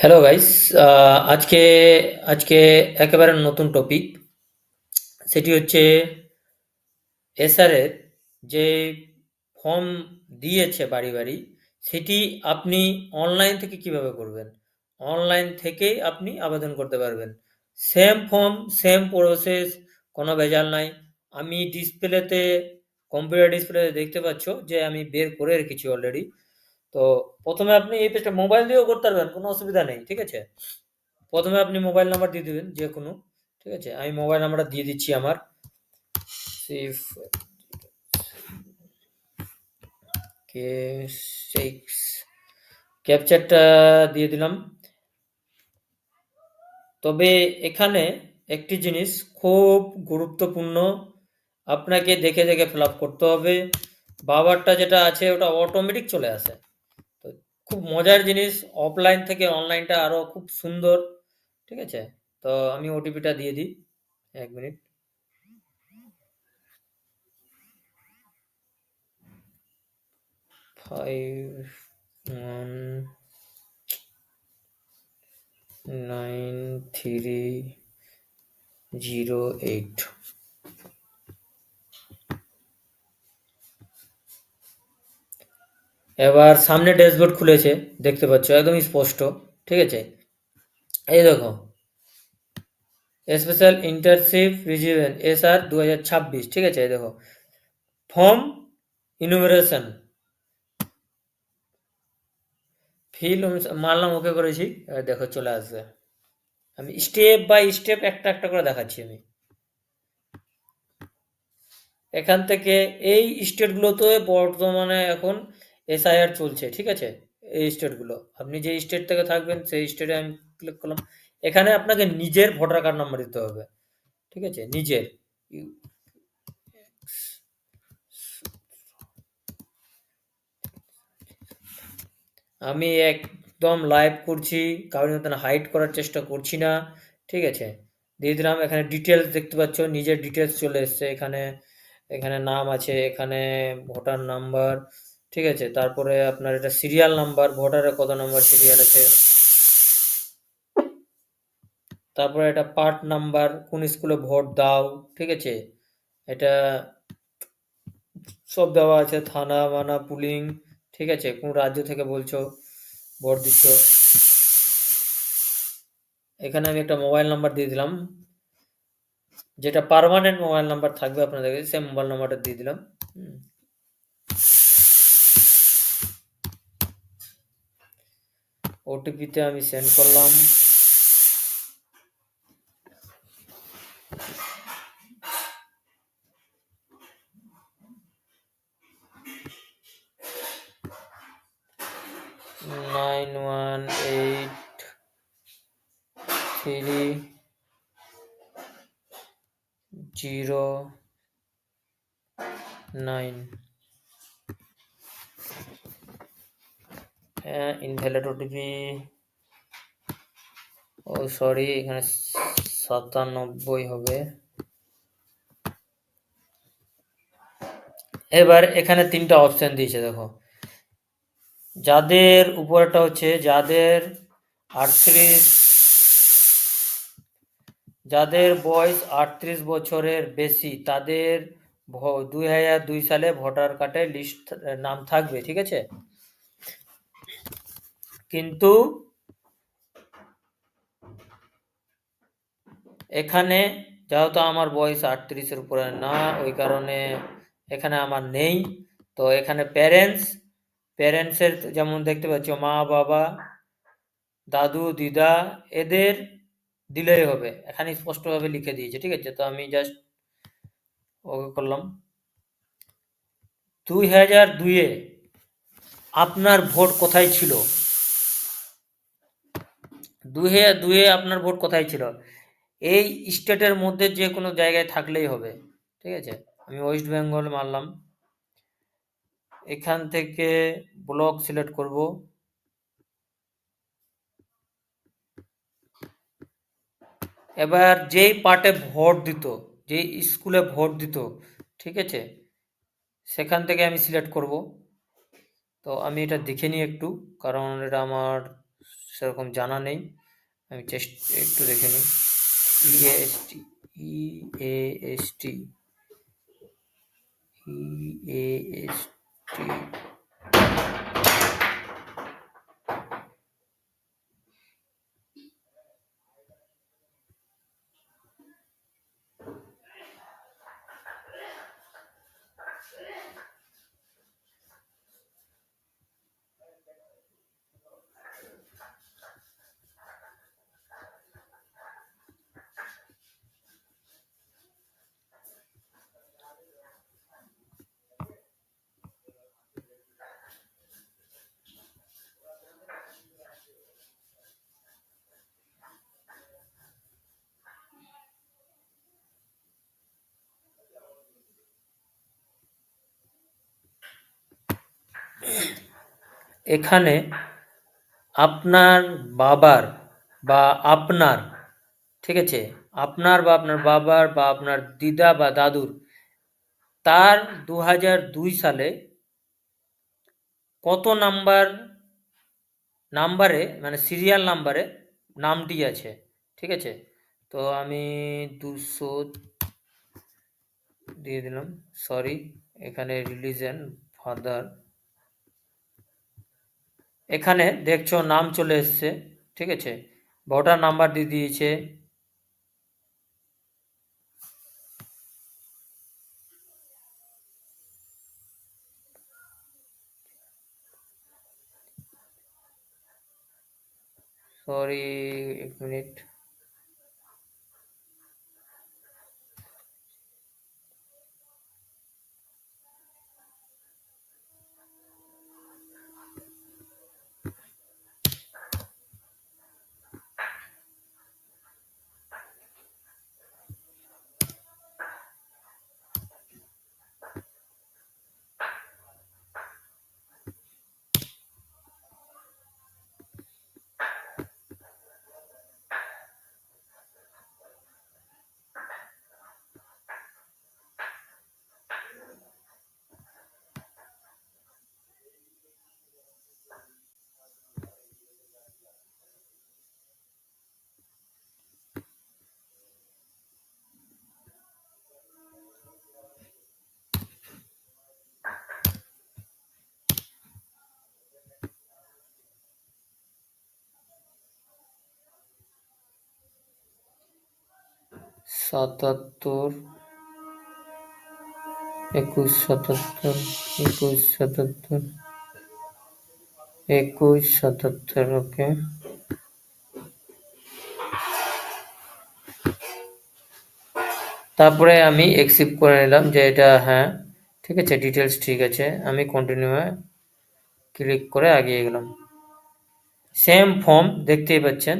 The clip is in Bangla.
হ্যালো গাইস আজকে আজকে একেবারে নতুন টপিক সেটি হচ্ছে এসআরের যে ফর্ম দিয়েছে বাড়ি বাড়ি, সেটি আপনি অনলাইন থেকে কীভাবে করবেন? অনলাইন থেকেই আপনি আবেদন করতে পারবেন। সেম ফর্ম সেম প্রসেস কোনো ভেজাল নাই। আমি ডিসপ্লেতে কম্পিউটার ডিসপ্লেতে দেখতে পাচ্ছ যে আমি বের করে রেখেছি অলরেডি তো প্রথমে আপনি এই পেজটা মোবাইল দিয়েও করতে পারবেন, কোনো অসুবিধা নেই, ঠিক আছে? প্রথমে আপনি মোবাইল নাম্বার দিয়ে দেবেন, যে কোনো, ঠিক আছে? আমি মোবাইল নাম্বারটা দিয়ে দিচ্ছি আমার। সিক্স কে সিক্স ক্যাপচারটা দিয়ে দিলাম। তবে এখানে একটি জিনিস খুব গুরুত্বপূর্ণ, আপনাকে দেখে দেখে ফিল করতে হবে। বাবারটা যেটা আছে, ওটা অটোমেটিক চলে আসে। খুব মজার জিনিস। অফলাইন থেকে অনলাইনটা আরও খুব সুন্দর, ঠিক আছে? তো আমি ওটিপিটা দিয়ে দিই, এক minute. Five one nine three zero eight এবার সামনে ড্যাশবোর্ড খুলেছে, দেখতে পাচ্ছ একদম স্পষ্ট, ঠিক আছে? এই দেখো স্পেশাল ইন্টারশিপ রিজিভেন এস আর দু হাজার ছাব্বিশ, ঠিক আছে? দেখো ফর্ম ইনুমেরেশন ফিল মারলাম ওকে করেছি দেখো, চলে আসবে আমি স্টেপ বাই স্টেপ একটা একটা করে দেখাচ্ছি আমি। এখান থেকে এই স্টেটগুলোতে বর্তমানে এখন এসআইআর চলছে, ঠিক আছে? এই স্টেটগুলো আপনি যে স্টেট থেকে থাকবেন, সেই স্টেটে আমি ক্লিক করলাম। এখানে আপনাকে নিজের ভোটার কার্ড নাম্বার দিতে হবে, ঠিক আছে? নিজের। আমি একদম লাইভ করছি, কারোর মতন হাইড করার চেষ্টা করছি না, ঠিক আছে? দিয়ে দিলাম, এখানে ডিটেলস দেখতে পাচ্ছ, নিজের ডিটেলস চলে এসছে। এখানে এখানে নাম আছে, এখানে ভোটার নাম্বার ঠিক আছে? তারপরে আপনার এটা সিরিয়াল নাম্বার ভোটারে কত নাম্বার সিরিয়াল আছে? তারপরে এটা পার্ট নাম্বার কোন স্কুলে ভোট দাও, ঠিক আছে? এটা সব দেওয়া আছে, থানা, মানা পুলিং ঠিক আছে? কোন রাজ্য থেকে বলছো ভোট দিচ্ছ? এখানে আমি একটা মোবাইল নাম্বার দিয়ে দিলাম। যেটা পার্মানেন্ট মোবাইল নাম্বার থাকবে আপনাদের সেই মোবাইল নাম্বারটা দিয়ে দিলাম। ওটিপিতে আমি সেন্ড করলাম। Nine one eight three zero nine হ্যাঁ ইনভ্যালিড ওটিপি ও সরি এখানে সাতানব্বই হবে। এবার এখানে তিনটা অপশন দিয়েছে, দেখো। যাদের উপরটা হচ্ছে, যাদের আটত্রিশ, যাদের বয়স আটত্রিশ বছরের বেশি, তাদের দুই হাজার দুই সালে ভোটার কার্ডে লিস্ট নাম থাকবে, ঠিক আছে? কিন্তু এখানে যেহেতু আমার বয়স আটত্রিশের উপরে না, ওই কারণে এখানে আমার নেই। তো এখানে প্যারেন্টস প্যারেন্টসের যেমন দেখতে পাচ্ছ, মা, বাবা, দাদু, দিদা, এদের দিলেই হবে। এখানে স্পষ্টভাবে লিখে দিয়েছে, ঠিক আছে? তো আমি জাস্ট ওকে করলাম। দুই হাজার দুইয়ে আপনার ভোট কোথায় ছিল? দুই হাজার দুইয়ে আপনার ভোট কোথায় ছিল? এই স্টেটের মধ্যে যে কোনো জায়গায় থাকলেই হবে। ঠিক আছে? আমি ওয়েস্ট বেঙ্গল মারলাম। এখান থেকে ব্লক সিলেক্ট করব। এবার যেই পার্টে ভোট দিত, যেই স্কুলে ভোট দিত, ঠিক আছে? সেখান থেকে আমি সিলেক্ট করব। তো আমি এটা দেখে নিই একটু, কারণ এটা আমার সেরকম জানা নেই। আমি চেষ্টা একটু দেখে নিই। E S T E S EAST EAST EAST এখানে আপনার বাবার বা আপনার, ঠিক আছে? আপনার বা আপনার বাবার বা আপনার দিদা বা দাদুর তার দু দুই সালে কত নাম্বার, নাম্বারে মানে সিরিয়াল নাম্বারে নামটি আছে, ঠিক আছে? তো আমি দুশো দিয়ে দিলাম, সরি, এখানে রিলিজেন ফাদার এখানে দেখছ নাম চলে এসছে ঠিক আছে? ভোটার নাম্বার দিয়ে দিয়েছে। সরি এক মিনিট। সাতাত্তর, একুশ সাতাত্তর একুশ সাতাত্তর একুশ সাতাত্তর, ওকে। তারপরে আমি অ্যাকসেপ্ট করে নিলাম যে এটা হ্যাঁ ঠিক আছে ডিটেলস ঠিক আছে, আমি কন্টিনিউয়ে ক্লিক করে এগিয়ে গেলাম। সেম ফর্ম দেখতেই পাচ্ছেন।